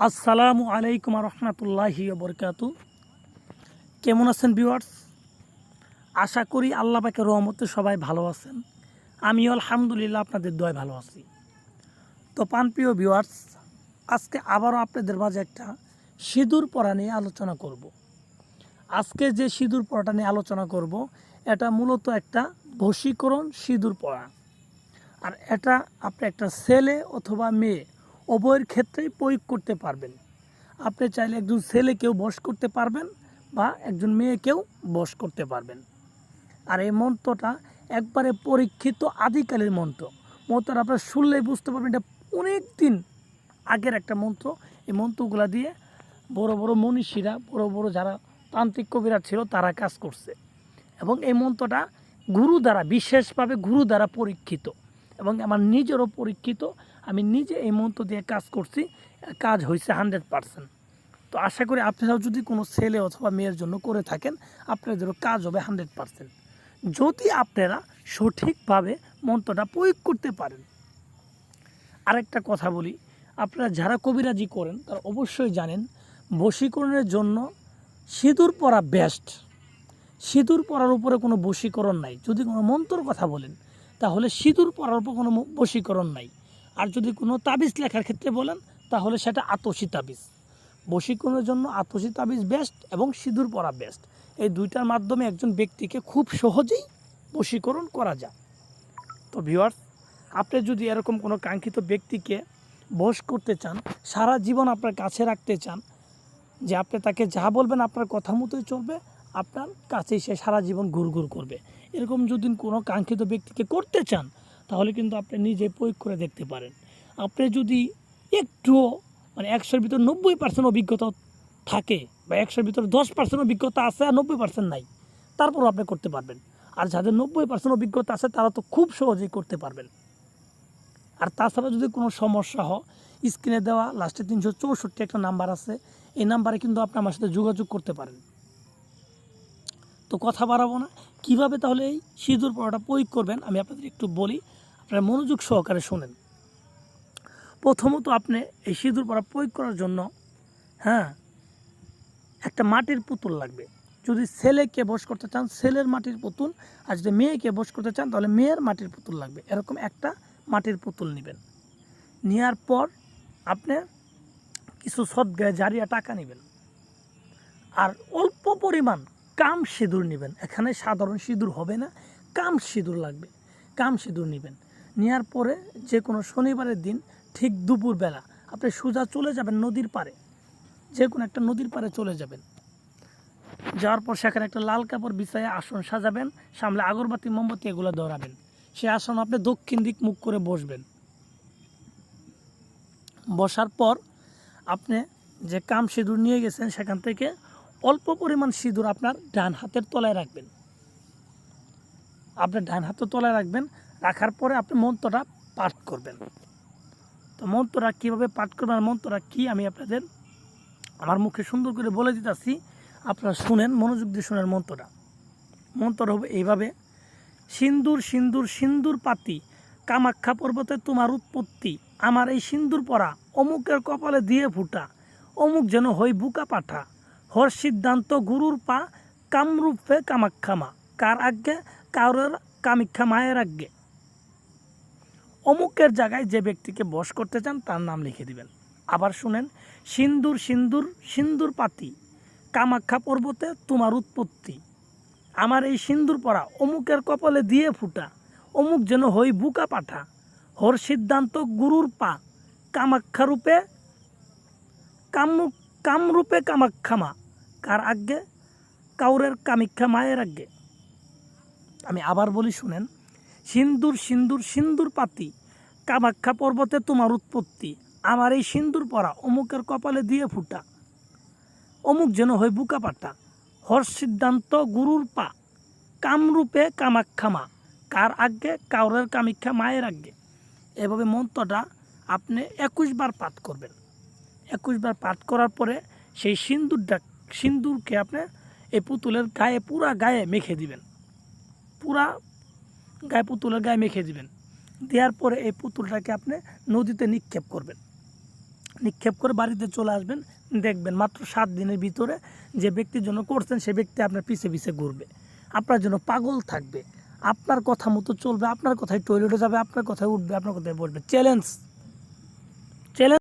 আসসালামু আলাইকুম রহমতুল্লাহি বরকাত কেমন আছেন ভিউয়ার্স? আশা করি আল্লাহ পাকে রহমতে সবাই ভালো আছেন। আমিও আলহামদুলিল্লাহ আপনাদের দয় ভালো আছি। তো পানপ্রিয় ভিউয়ার্স, আজকে আবারও আপনাদের মাঝে একটা সিঁদুর পরা নিয়ে আলোচনা করব। আজকে যে সিঁদুর পরাটা নিয়ে আলোচনা করব, এটা মূলত একটা বশীকরণ সিঁদুর পরা আর এটা আপনি একটা ছেলে অথবা মেয়ে উভয়ের ক্ষেত্রেই প্রয়োগ করতে পারবেন। আপনি চাইলে একজন ছেলেকেও বশ করতে পারবেন বা একজন মেয়েকেও বশ করতে পারবেন। আর এই মন্ত্রটা একবারে পরীক্ষিত আদিকালের মন্ত্র। মন্ত্রটা আপনার শুনলেই বুঝতে পারবেন এটা অনেক দিন আগের একটা মন্ত্র। এই মন্ত্রগুলা দিয়ে বড় বড় মনীষীরা, বড় বড় যারা তান্ত্রিক কবিরা ছিল তারা কাজ করছে। এবং এই মন্ত্রটা গুরু দ্বারা, বিশেষভাবে গুরু দ্বারা পরীক্ষিত। এবং আমার নিজেরও পরীক্ষিত আমি নিজে এই মন্ত্র দিয়ে কাজ করছি, কাজ হয়েছে হান্ড্রেড পারসেন্ট। তো আশা করি আপনারাও যদি কোনো ছেলে অথবা মেয়ের জন্য করে থাকেন আপনাদেরও কাজ হবে হান্ড্রেড পারসেন্ট। যদি আপনারা সঠিকভাবে মন্ত্রটা প্রয়োগ করতে পারেন। আরেকটা কথা বলি, আপনারা যারা কবিরাজি করেন, তারা অবশ্যই জানেন, বশীকরণের জন্য সিঁদুর পরা বেস্ট সিঁদুর পরার উপরে কোনো বশীকরণ নাই। যদি কোনো মন্ত্রর কথা বলেন, তাহলে সিঁদুর পরার উপর কোনো বশীকরণ নাই। আর যদি কোনো তাবিজ লেখার ক্ষেত্রে বলেন, তাহলে সেটা আতসী তাবিজ। বশীকরণের জন্য আতসী তাবিজ বেস্ট এবং সিঁদুর পরা বেস্ট এই দুইটার মাধ্যমে একজন ব্যক্তিকে খুব সহজেই বশীকরণ করা যায়। তো ভিওয়ার্স আপনি যদি এরকম কোনো কাঙ্ক্ষিত ব্যক্তিকে বশ করতে চান, সারা জীবন আপনার কাছে রাখতে চান, যে আপনি তাকে যা বলবেন আপনার কথা মতোই চলবে, আপনার কাছেই সে সারা জীবন ঘুরঘুর করবে। এরকম যদি কোনো কাঙ্ক্ষিত ব্যক্তিকে করতে চান তাহলে কিন্তু আপনি নিজে প্রয়োগ করে দেখতে পারেন। আপনি যদি একটুও মানে একশোর ভিতর নব্বই পার্সেন্ট অভিজ্ঞতা থাকে বা একশোর ভিতর দশ পার্সেন্ট অভিজ্ঞতা আছে আর নব্বই পার্সেন্ট নাই, তারপরও আপনি করতে পারবেন। আর যাদের নব্বই পার্সেন্ট অভিজ্ঞতা আছে, তারা তো খুব সহজেই করতে পারবেন। আর তাছাড়া যদি কোনো সমস্যা হয়, স্ক্রিনে দেওয়া লাস্টে তিনশো চৌষট্টি একটা নাম্বার আছে, এই নাম্বারে কিন্তু আপনি আমার সাথে যোগাযোগ করতে পারেন। তো কথা বাড়াবো না। কীভাবে তাহলে এই সিঁদুর পড়াটা প্রয়োগ করবেন? আমি আপনাদের একটু বলি। আপনারা মনোযোগ সহকারে শোনেন। প্রথমত আপনি এই সিঁদুর পড়া প্রয়োগ করার জন্য হ্যাঁ একটা মাটির পুতুল লাগবে। যদি ছেলেকে বস করতে চান, ছেলের মাটির পুতুল, আর যদি মেয়েকে বস করতে চান, তাহলে মেয়ের মাটির পুতুল লাগবে। এরকম একটা মাটির পুতুল নেবেন। নেওয়ার পর আপনি কিছু সদ্গায় জারিয়া টাকা নেবেন। আর অল্প পরিমাণ কাম সিঁদুর নেবেন। এখানে সাধারণ সিঁদুর হবে না, কাম সিঁদুর লাগবে। কাম সিঁদুর নেবেন। নেওয়ার পরে যে কোনো শনিবারের দিন ঠিক দুপুরবেলা আপনি সোজা চলে যাবেন নদীর পাড়ে। যে কোনো একটা নদীর পাড়ে চলে যাবেন। যাওয়ার পর সেখানে একটা লাল কাপড় বিছায় আসন সাজাবেন, সামনে আগরবাতি, মোমবাতি এগুলো ধরাবেন। সে আসন আপনি দক্ষিণ দিক মুখ করে বসবেন। বসার পর আপনি যে কাম সিঁদুর নিয়ে গেছেন সেখান থেকে অল্প পরিমাণ সিঁদুর আপনার ডান হাতের তলায় রাখবেন। আপনার ডান হাতের তলায় রাখবেন, রাখার পরে আপনি মন্ত্রটা পাঠ করবেন। তো মন্ত্রটা কীভাবে পাঠ করবেন আর মন্ত্রটা কী আমি আপনাদের আমার মুখে সুন্দর করে বলে দিতেছি। আপনারা শুনেন, মনোযোগ দিয়ে শুনেন মন্ত্রটা। মন্ত্রটা হবে এইভাবে, সিন্দুর সিন্দুর সিন্দুর পাতি, কামাখ্যা পর্বতে তোমার উৎপত্তি, আমার এই সিন্দুর পরা অমুকের কপালে দিয়ে ফুটা, অমুক যেন হই বুকা পাঠা। হর সিদ্ধান্ত গুরুর পা কামরূপে কামাখ্যামা কার আজ্ঞে? কারোর কামাখ্যা মায়ের আজ্ঞে। অমুকের জায়গায় যে ব্যক্তিকে বস করতে চান, তার নাম লিখে দিবেন। আবার শুনেন, সিন্দুর সিন্দুর সিন্দুর পাতি কামাখ্যা পর্বতে তোমার উৎপত্তি। আমার এই সিন্দুর পরা অমুকের কপালে দিয়ে ফুটা, অমুক যেন হই বুকা পাঠা। হর সিদ্ধান্ত গুরুর পা কামাখ্যা রূপে কামু কামরূপে কামাখ্যামা কার আজ্ঞে? কাউরের কামিক্ষা মায়ের আজ্ঞে। আমি আবার বলি, শুনেন, সিন্দুর সিন্দুর সিন্দুর পাতি, কামাখ্যা পর্বতে তোমার উৎপত্তি, আমার এই সিন্দুর পরা অমুকের কপালে দিয়ে ফুটা, অমুক যেন হয় বুকা পাটা হর সিদ্ধান্ত গুরুর পা, কামরূপে কামাখ্যামা কার আজ্ঞে? কাউরের কামিক্ষা মায়ের আজ্ঞে। এভাবে মন্ত্রটা আপনি একুশ বার পাঠ করবেন। একুশ বার পাঠ করার পরে সেই সিন্দুরটা সিন্দুরকে আপনি এই পুতুলের গায়ে, পুরা গায়ে মেখে দিবেন। পুরা গায়ে, পুতুলের গায়ে মেখে দিবেন। দেওয়ার পরে এই পুতুলটাকে আপনি নদীতে নিক্ষেপ করবেন। নিক্ষেপ করে বাড়িতে চলে আসবেন, দেখবেন মাত্র সাত দিনের ভিতরে যে ব্যক্তির জন্য করছেন, সে ব্যক্তি আপনার পিছে পিছে ঘুরবে। আপনার জন্য পাগল থাকবে। আপনার কথা মতো চলবে, আপনার কথায় টয়লেটে যাবে, আপনার কথায় উঠবে, আপনার কথায় বলবে চ্যালেঞ্জ চ্যালেঞ্জ